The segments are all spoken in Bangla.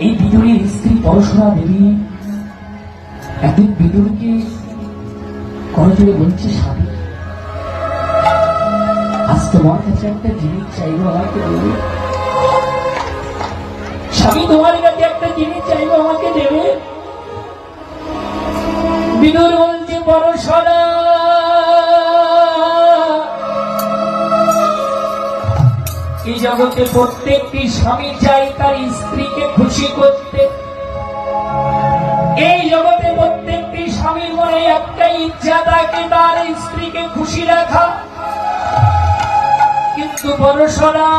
এই বিদুরের স্ত্রী পরশুরা দেবী একদিন বিদুরকে করজোরে বলছে স্বামী আজ তোমার কাছে একটা জিনিস চাইব, আমাকে দেবে? স্বামী, তোমার কাছে একটা জিনিস চাইব, আমাকে দেবে? বিদুর বলছে, পরশুরা। এই জগতে প্রত্যেকটি স্বামী চাই তার স্ত্রীকে খুশি করতে। এই জগতে প্রত্যেকটি স্বামীর মনে একটাই ইচ্ছা থাকে তার স্ত্রীকে খুশি রাখা। কিন্তু পরশরা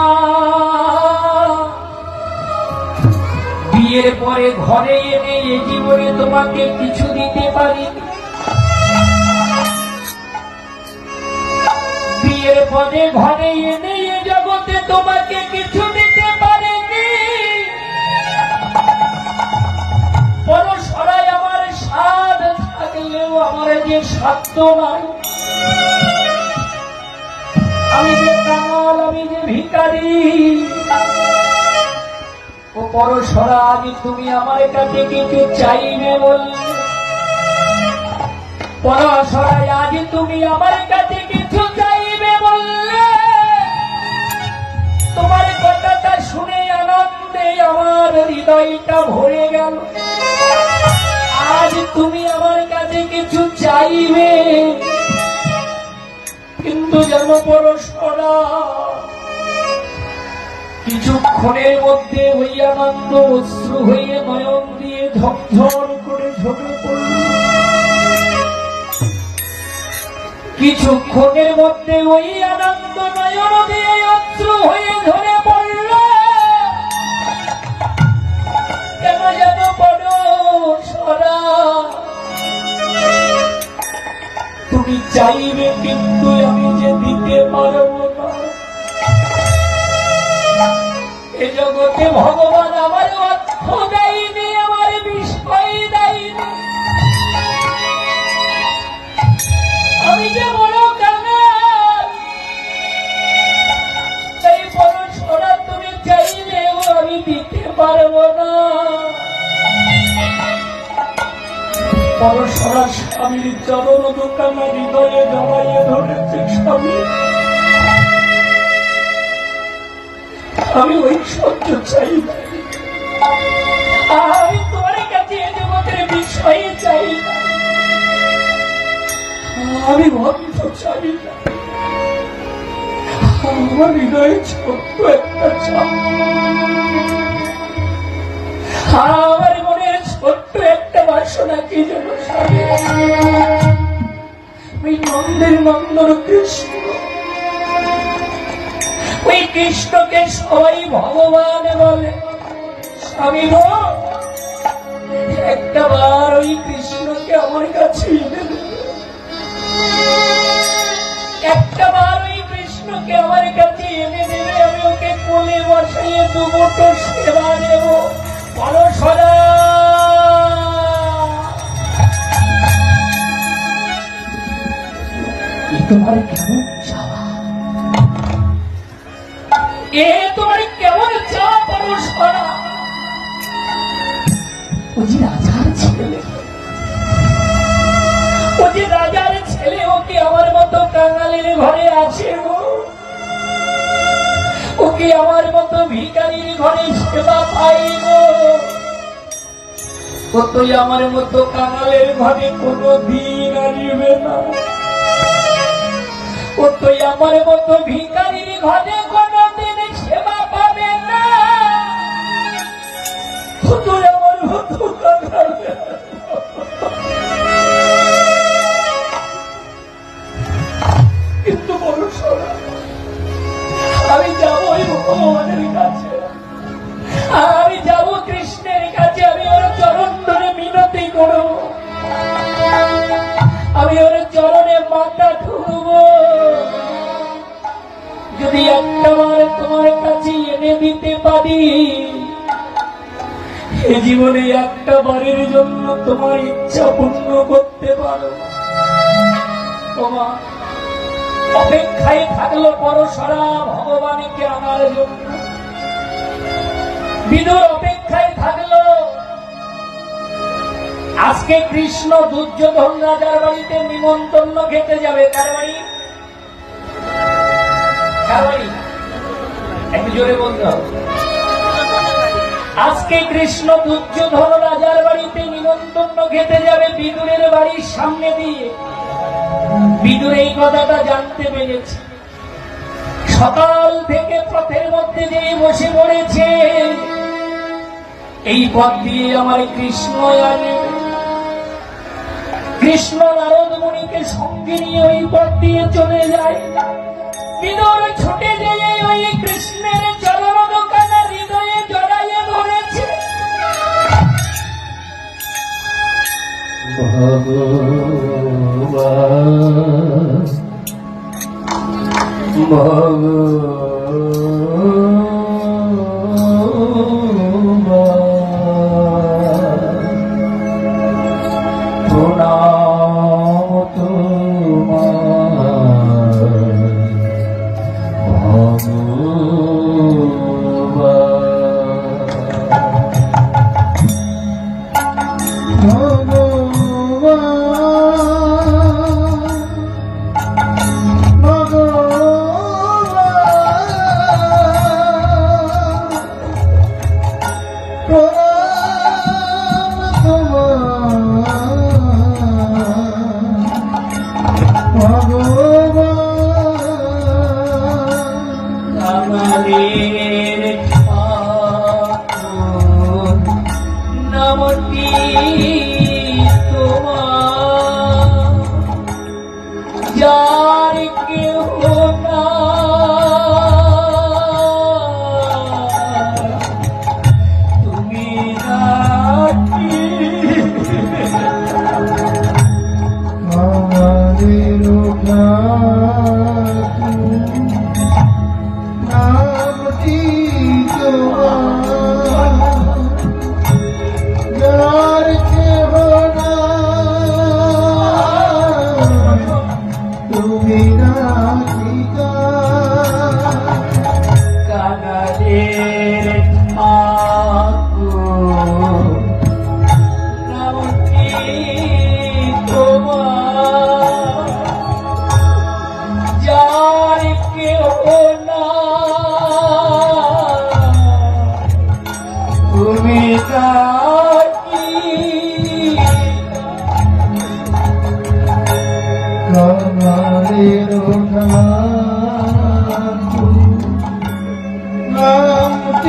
বিয়ের পরে ঘরে এনে এ জীবনে তোমাকে কিছু দিতে পারি? বিয়ের পরে ঘরে এনে তোমাকে কিছু দিতে আমার স্বাদ, থাকলেও আমার যে নাই। আমি যে কাঙাল আমি যে ভিকারি ও আমি তুমি আমার কাছে কিছু চাইবে বললে। পরশরাই আজ তুমি আমার ওই আনন্দ অশ্রু হয়ে নয়ন দিয়ে ঝকঝর করে ঝরে পড়ল কিছুক্ষণের মধ্যে ওই আনন্দ নয়ন দিয়ে অশ্রু হয়ে ঝরে পড়ল। কেন যেন বড় সরা। তুমি চাইবে কিন্তু আমি যে দিতে পারব এ জগতে ভগবান আমার দেয়নি আমার বিষয় দেয়নি। আমি যে বড় আমি দিতে পারব না। পরশরা স্বামীর চরণ দোকানা হৃদয়ে জড়াইয়ে ধরেছে স্বামী। আমি ওই সহ্য চাই। আমি তোমার কাছে জগতের বিষয়ে চাই আমি চাই আমার হৃদয়ে ছোট্ট একটা চাপ আমার মনের ছোট্ট একটা বাসনা কি যেন ওই নন্দের নন্দন কৃষ্ণ। ওই কৃষ্ণকে সবাই ভগবান বলে। স্বামী একটা বার ওই কৃষ্ণকে আমার কাছে একটা বার ওই কৃষ্ণকে আমার কাছে এনে দেবে আমি ওকে কোলে বসাইয়ে দুমুটো সেবা দেব। বলো সদা তোমার কেমন এ তোমার চাওয়া পরশ করা। ও যে রাজার ছেলে। ও যে রাজার ছেলে ওকে আমার মতো কাঙালের ঘরে আছে গো? ওকে আমার মতো ভিকারির ঘরে সেবা পাই ও তো আমার মতো কাঙালের ঘরে কোনো দিন আসবে না। ও আমার মতো ভিকারির ঘরে যদি একটা বার তোমার কাছে এনে দিতে পারি, এ জীবনে একটা বারের জন্য তোমার ইচ্ছা পূর্ণ করতে পারো। তোমার অপেক্ষায় থাকল পরশরা ভগবানকে আনার জন্য। বিদুর অপেক্ষায় থাকল। আজকে কৃষ্ণ দুর্যোধন রাজার বাড়িতে নিমন্ত্রণ খেতে যাবে। কার বাড়ি? আজকে কৃষ্ণ দুর্যোধন রাজার বাড়িতে নিমন্ত্রণ খেতে যাবে বিদুরের বাড়ির সামনে দিয়ে। বিদুর এই কথাটা জানতে পেরেছে। সকাল থেকে পথের মধ্যে যে বসে পড়েছে, এই পথ দিয়ে আমার কৃষ্ণ আসবে কৃষ্ণ নারদ মুনিকে সঙ্গে নিয়ে ওই পথ দিয়ে চলে যায়। বিদর ছুটে যেয়ে ওই কৃষ্ণের চরণ দোকানে হৃদয়ে জড়াইয়ে ধরেছে। ভগবান ভগবান। প্রণাম।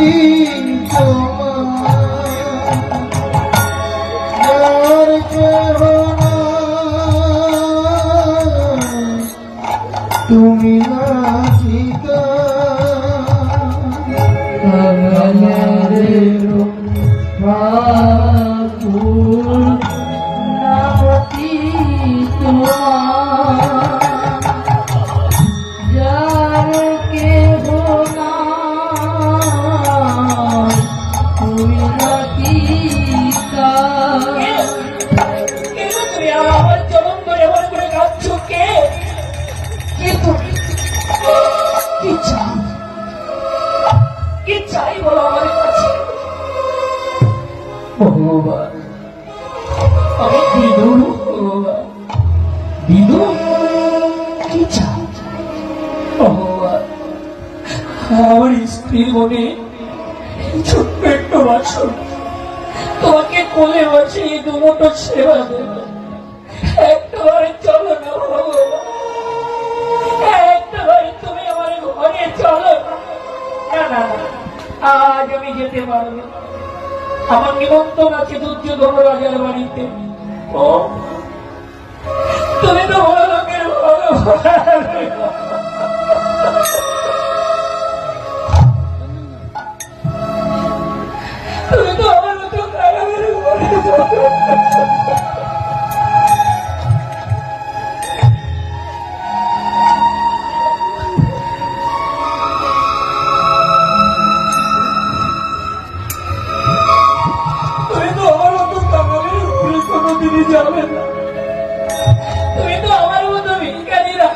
নামটি তোমার কেহ না তুমি নাচিকা আমার স্ত্রী মনে ছোট্ট একটু বাসন। তোমাকে কোলে বসে এই দুমোটো সেবা দেবে। একটাবারে চলো না একটাবারে তুমি আমার ঘরে চলো না। না আজ আমি যেতে পারব আমার নিমন্ত্রণ আছে দুর্যোধন রাজার বাড়িতে। ও, তুমি তো বড় লোকের ভগবান।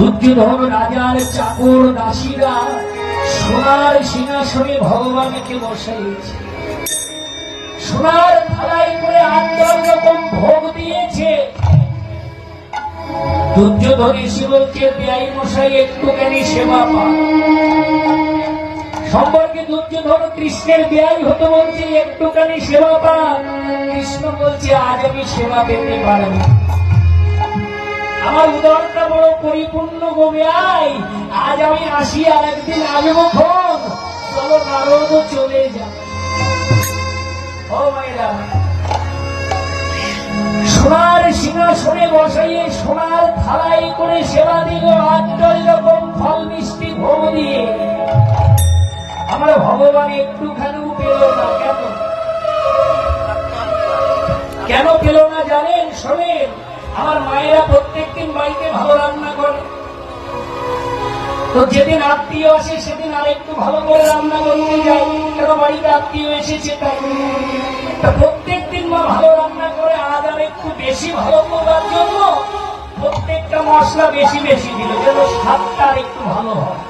দুর্যোধন রাজার চাকর দাসীরা, সোনার সিংহাসনে ভগবানকে বসাইছে। সোনার থালায় করে দশ রকম ভোগ দিয়েছে। ব্যয় মশাই একটুখানি সেবা পান। সম্পর্কে দুর্যোধন কৃষ্ণের ব্যয় হতে বলছে, একটুখানি সেবা পান। কৃষ্ণ বলছে, আজ আমি সেবা পেতে পারব। আমার উদাহরণটা বড় পরিপূর্ণ গো আয় আজ আমি আসি আর একদিন আসব খন চলো নারদ চলে যা ও মায়েরা। সোনার সিংহাসনে বসাইয়ে সোনার থালাই করে সেবা দিল আটল রকম ফল মিষ্টি ভোগ দিয়ে। আমার ভগবান একটুখানি পেল না, কেন? কেন পেল না জানেন শোনেন? আমার মায়েরা প্রত্যেক দিন বাড়িতে ভালো রান্না করে। তো যেদিন আত্মীয় আসে, সেদিন আর একটু ভালো করে রান্না করতে যাই কেন বাড়িতে আত্মীয় এসেছে তাই? তা প্রত্যেকদিন মা ভালো রান্না করে, আজ আর একটু বেশি ভালো করার জন্য প্রত্যেকটা মশলা বেশি বেশি দিল, যেন স্বাদটা আর একটু ভালো হয়।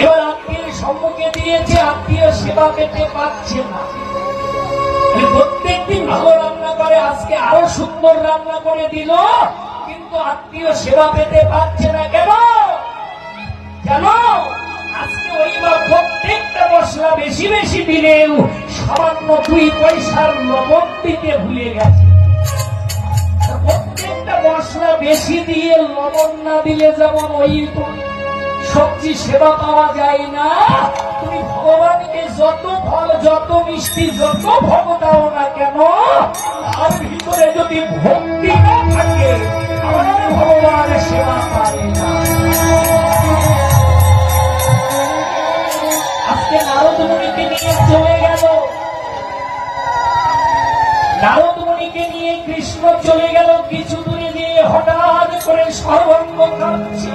এবার আত্মীয়ের সম্মুখে দিয়েছে, আত্মীয় সেবা পেতে পারছে না। প্রত্যেকদিন ভালো রান্না করে, আজকে আরও সুন্দর রান্না করে দিল, কিন্তু আত্মীয় সেবা পেতে পারছে না কেন? কেন? আজকে ওই মা প্রত্যেকটা মশলা বেশি বেশি দিলেও সামান্য দুই পয়সার লবণ দিতে ভুলে গেছে। প্রত্যেকটা মশলা বেশি দিয়ে লবণ না দিলে যেমন ওই সবজি সেবা পাওয়া যায় না। তুমি ভগবানকে যত ফল, যত মিষ্টি, যত ভোগ দাও না কেন, তার ভিতরে যদি ভক্তি না থাকে আমার ভগবান সেবা পারে না। আজকে নারদ মুনিকে নিয়ে চলে গেল। নারদ মুনিকে নিয়ে কৃষ্ণ চলে গেল। কিছু দূরে দিয়ে হঠাৎ করে সর্বঙ্গ কাঁদছে।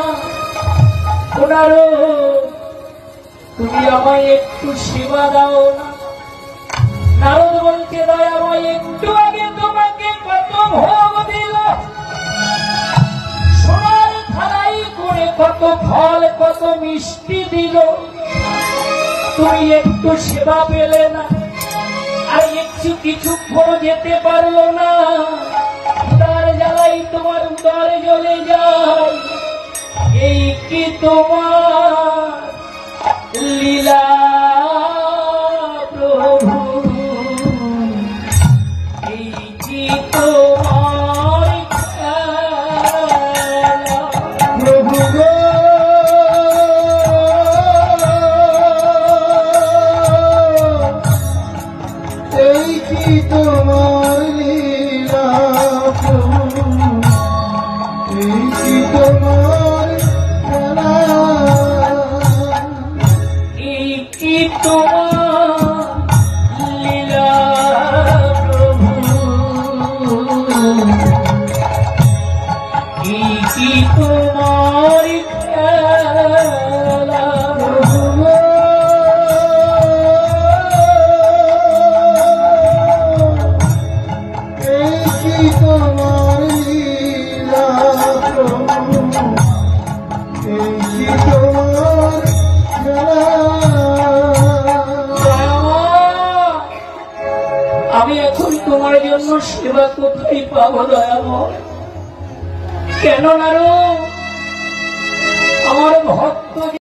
ওনারও তুমি আমায় একটু সেবা দাও না। নারদ দয়াময় একটু আগে তোমাকে কত ভোগ দিল। সোনার থালাই করে কত ফল, কত মিষ্টি দিল। তুমি একটু সেবা পেলে না, আর একটু কিছুক্ষণ যেতে পারল না। তোমার লীলা প্রভু। এই কি তোমার এই কি তোমার